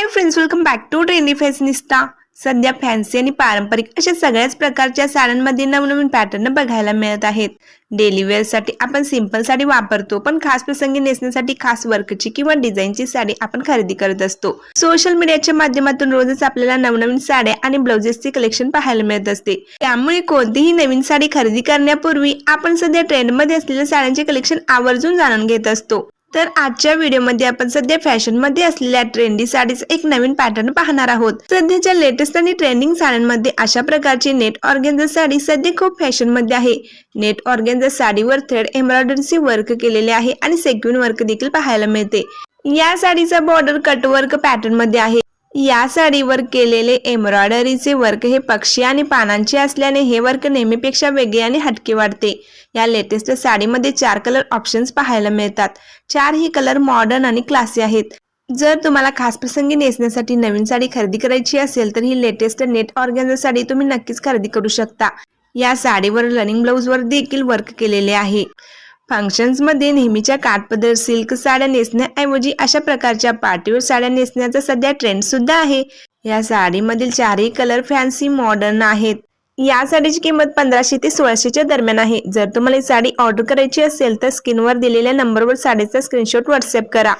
Hi friends welcome back to trendy fashionista सध्या fancy आणि पारंपरिक अशा सगळ्याच प्रकारच्या साड्यांमध्ये नवनवीन पॅटर्न बघायला मिळत आहेत. डेली वेअरसाठी आपण सिंपल साडी वापरतो पण खास प्रसंगी नेसण्यासाठी खास वर्कची किंवा डिझाईनची साडी आपण खरेदी करत असतो. सोशल मीडियाच्या माध्यमातून रोजच आपल्याला नवनवीन साड्या आणि ब्लाउजेसचे कलेक्शन पाहायला मिळत असते. त्यामुळे कोणतीही नवीन साडी खरेदी करण्यापूर्वी आपण सध्या ट्रेंडमध्ये असलेल्या साड्यांचे कलेक्शन आवर्जून जाणून घेत असतो. तर आजच्या व्हिडिओमध्ये आपण सध्या फॅशनमध्ये असलेल्या ट्रेंडी साडीचा एक नवीन पॅटर्न पाहणार आहोत. सध्याच्या लेटेस्ट आणि ट्रेंडिंग साड्यांमध्ये अशा प्रकारची नेट ऑर्गेन्झा साडी सध्या खूप फॅशनमध्ये आहे. नेट ऑर्गेन्झा साडीवर थ्रेड एम्ब्रॉयडरीचे वर्क केलेले आहे आणि सेक्युन वर्क देखील पाहायला मिळते. या साडीचा बॉर्डर कटवर्क पॅटर्नमध्ये आहे. या साडीवर केलेले एम्ब्रॉयडरीचे वर्क हे पक्षी आणि पानांचे असल्याने हे वर्क नेहमीपेक्षा वेगळे आणि हटके वाटते. या लेटेस्ट साडीमध्ये चार कलर ऑप्शन्स पाहायला मिळतात. चार ही कलर मॉडर्न आणि क्लासी आहेत. जर तुम्हाला खास प्रसंगी नेसण्यासाठी नवीन साडी खरेदी करायची असेल तर ही लेटेस्ट नेट ऑर्गॅन्झा साडी तुम्ही नक्कीच खरेदी करू शकता. या साडीवर रनिंग ब्लाऊजवर देखील वर्क केलेले आहे. फंक्शन्समध्ये नेहमीच्या काठपदर सिल्क साड्या नेसण्याऐवजी अशा प्रकारच्या पार्टीवर साड्या नेसण्याचा सध्या ट्रेंड सुद्धा आहे. या साडीमधील चारही कलर फॅन्सी मॉडर्न आहेत. या साडीची किंमत पंधराशे ते सोळाशेच्या दरम्यान आहे. जर तुम्हाला ही साडी ऑर्डर करायची असेल तर स्क्रीनवर दिलेल्या नंबरवर साडीचा स्क्रीनशॉट व्हॉट्सअप करा.